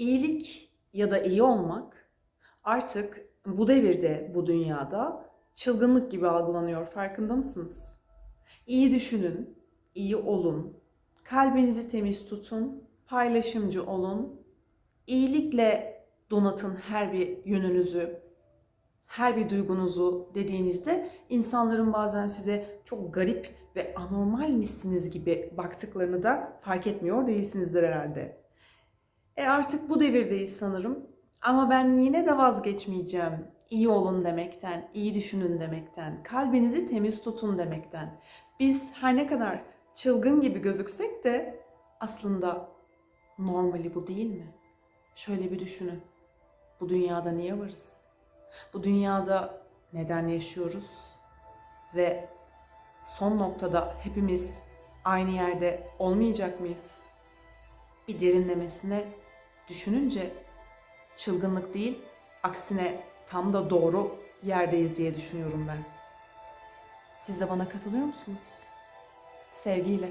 iyilik ya da iyi olmak artık bu devirde, bu dünyada çılgınlık gibi algılanıyor. Farkında mısınız? İyi düşünün, iyi olun, kalbinizi temiz tutun, paylaşımcı olun, iyilikle donatın her bir yönünüzü, her bir duygunuzu dediğinizde insanların bazen size çok garip ve anormalmişsiniz gibi baktıklarını da fark etmiyor değilsinizdir herhalde. E artık bu devirdeyiz sanırım. Ama ben yine de vazgeçmeyeceğim. İyi olun demekten, iyi düşünün demekten, kalbinizi temiz tutun demekten. Biz her ne kadar çılgın gibi gözüksek de aslında normali bu değil mi? Şöyle bir düşünün. Bu dünyada niye varız? Bu dünyada neden yaşıyoruz? Ve son noktada hepimiz aynı yerde olmayacak mıyız? Bir derinlemesine düşününce çılgınlık değil, aksine tam da doğru yerdeyiz diye düşünüyorum ben. Siz de bana katılıyor musunuz? Sevgiyle.